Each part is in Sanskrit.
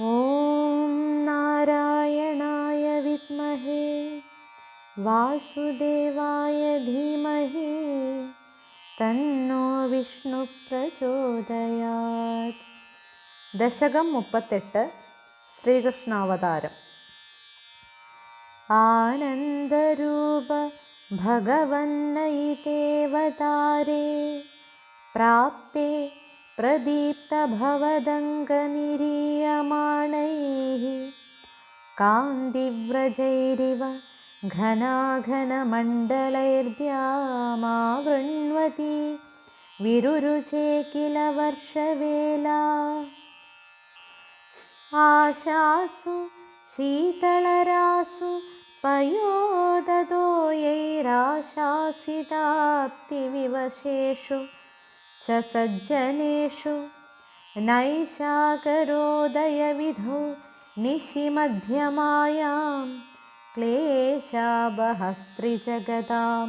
ॐ नारायणाय विद्महे वासुदेवाय धीमहि तन्नो विष्णुप्रचोदयात् दशकं मुप्पत्तेट् श्रीकृष्णावतारम् आनन्दरूप भगवन्नयितेवतारे प्राप्ते प्रदीप्तभवदङ्गनिरीयमाणैः कान्तिव्रजैरिव घनाघनमण्डलैर्द्यामावृण्वती वर्षवेला आशासु शीतलरासु पयोददोयैराशासिताप्तिविवशेषु च सज्जनेषु नैशाकरोदयविधौ निशिमध्यमायां क्लेशाबहस्त्रिजगतां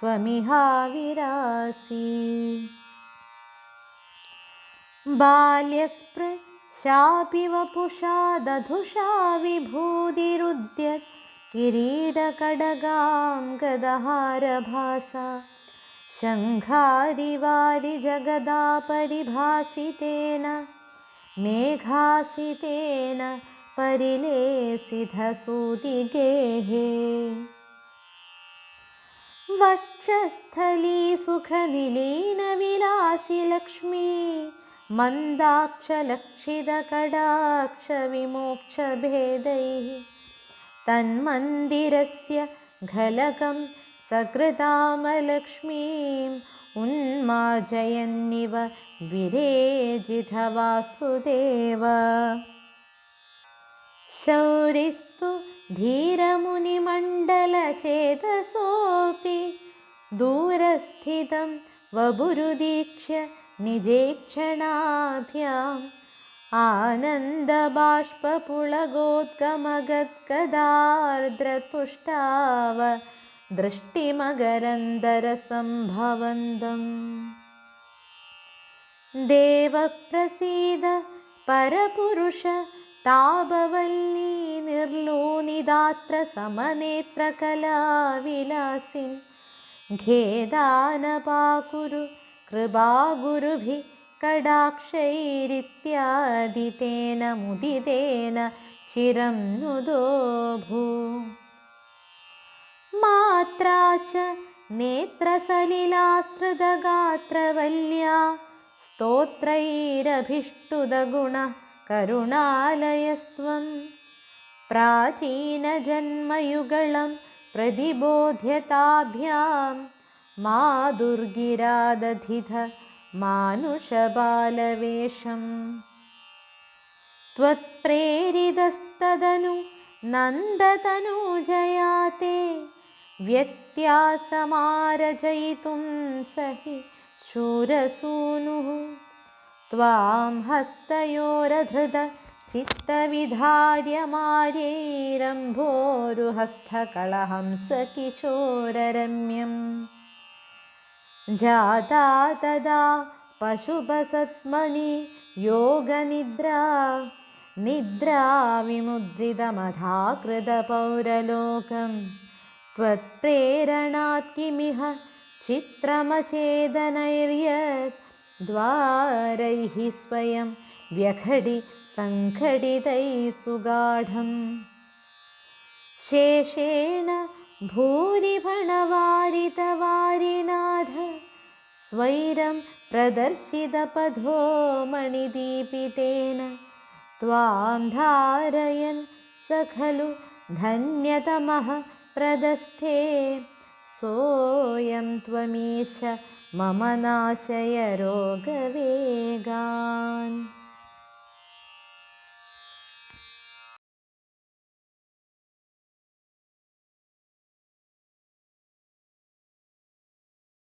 त्वमिहाविरासि। बाल्यस्पृशापि वपुषा दधुषा विभूतिरुद्यत् किरीटकडगां गदहारभासा शङ्घादिवारिजगदा परिभासितेन मेघासितेन परिलेसिधसूतिगेः वक्षस्थली सुखनिलीनविलासि लक्ष्मी मन्दाक्षलक्षितकडाक्षविमोक्षभेदैः तन्मन्दिरस्य घलकं सकृतामलक्ष्मीम् उन्मार्जयन्निव विरेजितवासुदेव। शौरिस्तु धीरमुनिमण्डलचेतसोऽपि दूरस्थितं वपुरुदीक्ष्य निजेक्षणाभ्याम् आनन्दबाष्पपुलगोद्गमगद्गदार्द्रतुष्टाव दृष्टिमकरन्दरसम्भवन्तम् देवप्रसीद परपुरुष तापवल्ली निर्लोनिदात्र समनेत्रकलाविलासिन् खेदानपाकुरु कृपागुरुभिः कडाक्षैरित्यादितेन मुदितेन चिरं नुदो भू मात्रा च नेत्रसलिलास्त्रिदगात्रवल्या स्तोत्रैरभिष्टुदगुणः करुणालयस्त्वं। प्राचीनजन्मयुगलं प्रतिबोध्यताभ्यां मा दुर्गिरादधिध मानुषबालवेषम्। त्वत्प्रेरितस्तदनु नन्दतनुजयाते व्यत्यासमारचयितुं स हि शूरसूनुः। त्वां हस्तयोरधृत चित्तविधार्यमार्यैरम्भोरुहस्तकलहंसकिशोररम्यं जाता तदा पशुपसत्मनि योगनिद्रा निद्राविमुद्रितमधाकृतपौरलोकं त्वत्प्रेरणात् किमिह चित्रमचेदनैर्यत् द्वारैः स्वयं व्यखडि सङ्घटितैः सुगाढम्। शेषेण भूरिभणवारितवारिनाथ स्वैरं प्रदर्शितपथो मणिदीपितेन त्वां धारयन् स खलु धन्यतमः प्रदस्थे सोऽयं त्वमीश मम नाशय रोगवेगान्